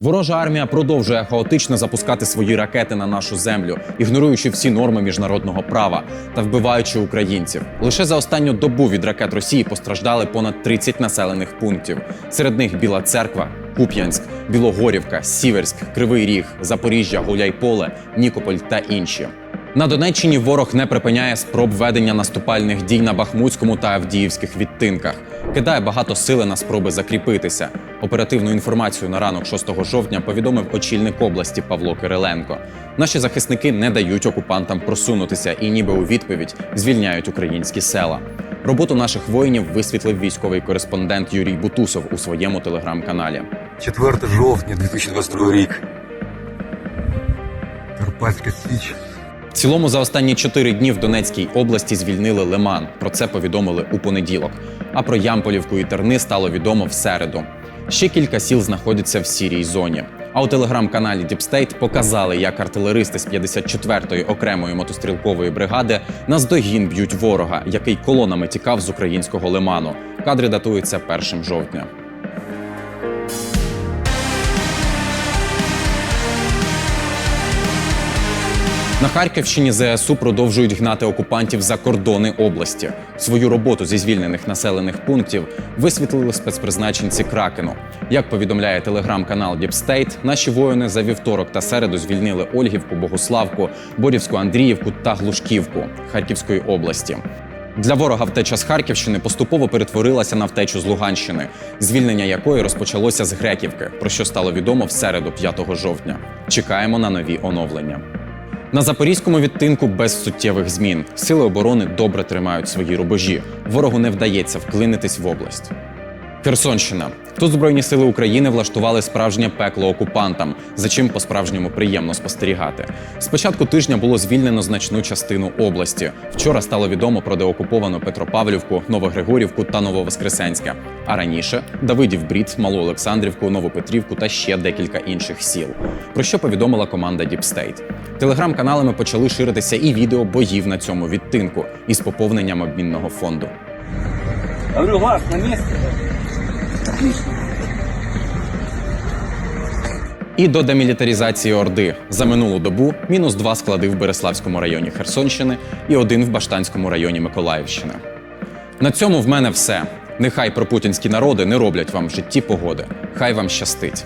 Ворожа армія продовжує хаотично запускати свої ракети на нашу землю, ігноруючи всі норми міжнародного права та вбиваючи українців. Лише за останню добу від ракет Росії постраждали понад 30 населених пунктів. Серед них Біла Церква, Куп'янськ, Білогорівка, Сіверськ, Кривий Ріг, Запоріжжя, Гуляйполе, Нікополь та інші. На Донеччині ворог не припиняє спроб ведення наступальних дій на Бахмутському та Авдіївських відтинках. Кидає багато сили на спроби закріпитися. Оперативну інформацію на ранок 6 жовтня повідомив очільник області Павло Кириленко. Наші захисники не дають окупантам просунутися і, ніби у відповідь, звільняють українські села. Роботу наших воїнів висвітлив військовий кореспондент Юрій Бутусов у своєму телеграм-каналі. 4 жовтня 2022 рік. Карпатська Січ. В цілому за останні чотири дні в Донецькій області звільнили Лиман. Про це повідомили у понеділок. А про Ямполівку і Терни стало відомо в середу. Ще кілька сіл знаходяться в сірій зоні. А у телеграм-каналі State показали, як артилеристи з 54-ї окремої мотострілкової бригади наздогін б'ють ворога, який колонами тікав з українського лиману. Кадри датуються 1 жовтня. На Харківщині ЗСУ продовжують гнати окупантів за кордони області. Свою роботу зі звільнених населених пунктів висвітлили спецпризначенці Кракену. Як повідомляє телеграм-канал State, наші воїни за вівторок та середу звільнили Ольгівку, Богуславку, Борівську Андріївку та Глушківку Харківської області. Для ворога втеча з Харківщини поступово перетворилася на втечу з Луганщини, звільнення якої розпочалося з Греківки, про що стало відомо в середу 5 жовтня. Чекаємо на нові оновлення. На запорізькому відтинку без суттєвих змін. Сили оборони добре тримають свої рубежі. Ворогу не вдається вклинитись в область. Херсонщина. Тут Збройні сили України влаштували справжнє пекло окупантам, за чим по-справжньому приємно спостерігати. З початку тижня було звільнено значну частину області. Вчора стало відомо про деокуповану Петропавлівку, Новогригорівку та Нововоскресенське. А раніше Давидів Брід, Малу Олександрівку, Новопетрівку та ще декілька інших сіл. Про що повідомила команда State. Телеграм-каналами почали ширитися і відео боїв на цьому відтинку із поповненням обмінного фонду. Говорю, газ на месте. І до демілітаризації Орди за минулу добу мінус два склади в Береславському районі Херсонщини і один в Баштанському районі Миколаївщини. На цьому в мене все. Нехай пропутінські народи не роблять вам в житті погоди. Хай вам щастить.